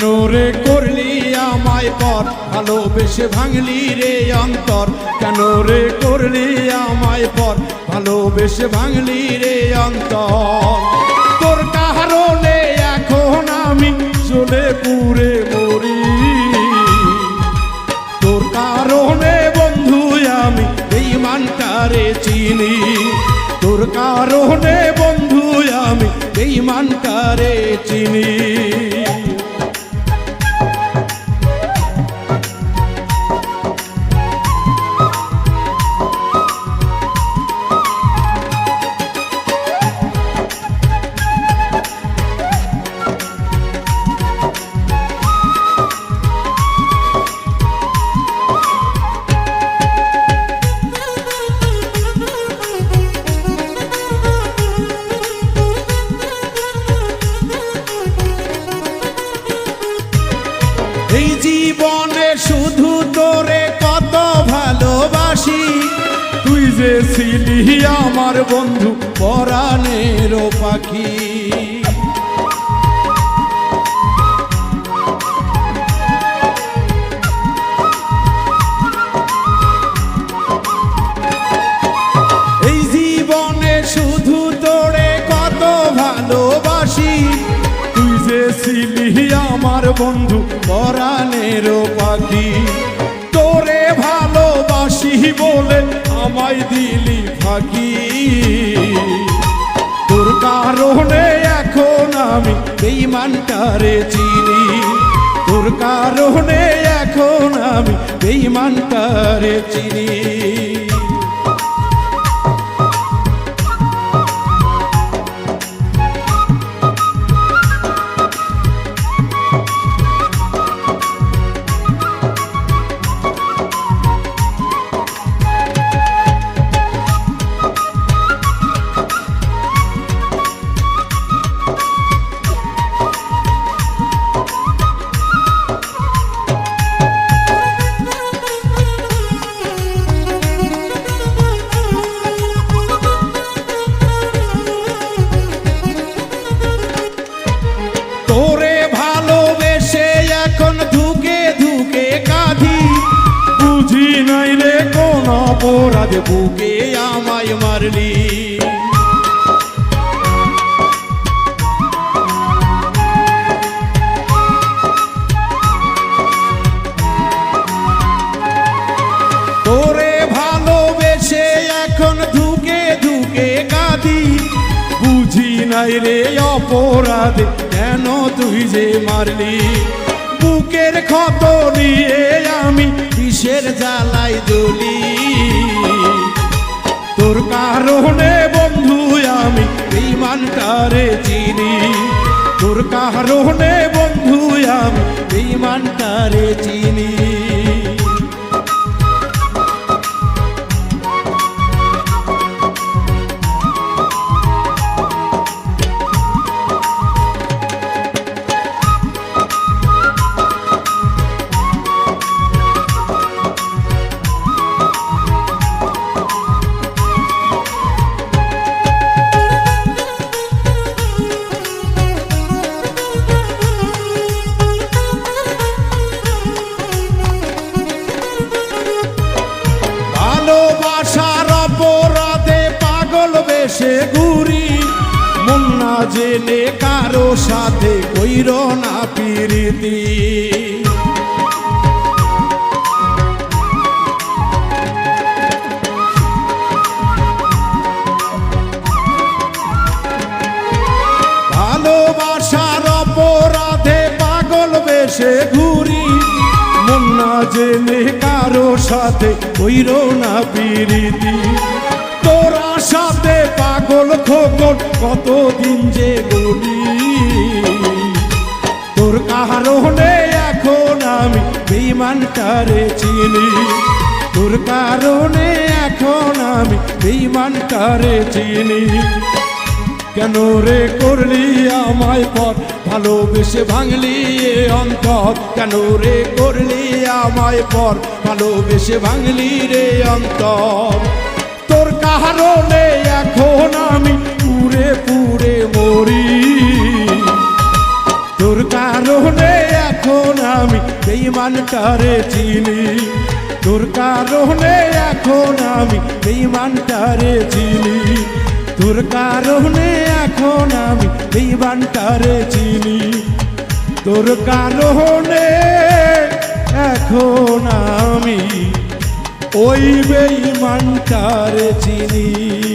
কেন রে করলি আমায় পর? ভালোবেসে ভাঙলি রে অন্তর। কেন রে করলি আমায় পর? ভালোবেসে ভাঙলি রে অন্তর। তোর কারণে এখন আমি চলে পুরে মরি। তোর কারণে বন্ধু আমি এই মানটারে চিনি। তোর কারণে বন্ধু আমি এই মানটারে চিনি। জীবনে শুধু তোরে কত ভালোবাসি। তুই যে ছিলি আমার বন্ধু পরাণের পাখি। ছিলি আমার বন্ধু পরাণের পাখি। তোরে ভালোবাসি বলে আমায় দিলি ফাঁকি। তোর কারণে এখন আমি বেইমানটারে চিনি। তোর কারণে এখন আমি বেইমানটারে চিনি। অপরাধ বুকে আমায় মারলি। তোরে ভালোবেসে এখন ধুকে ধুকে কাঁদি। বুঝি নাই রে অপরাধ, কেন তুই যে মারলি? বুকের ক্ষত নিয়ে কারণে বন্ধু আমি বেইমানটারে চিনি। তোর কারণে বন্ধু আমি বেইমানটারে চিনি। বেশে ঘুরি, মন না জেনে কারও সাথে কইর না পিরিতি। ভালোবাসার অপরাধে পাগল বেশে ঘুরি, মন না জেনে কারও সাথে কইর না পিরিতি। তোরা সাথে পাগল খোকন, কতদিন যে গলি তোর কারণে এখন আমি বেইমানটারে চিনি। তোর কারণে এখন আমি বেইমানটারে চিনি। কেন রে করলি আমায় পর ভালোবেসে ভাঙলি অন্তর? কেন রে করলি আমায় পর ভালোবেসে ভাঙলি রে অন্তর? তোর কারণে এখন আমি পুরে পুরে মরি। তোর কারণে বেইমানটারে চিনি। তোর কারণে এখন আমি বেইমানটারে চিনি। তোর কারণে এখন আমি বেইমানটারে চিনি। তোর কারণে এখন আমি ওই বেইমানটারে চিনি।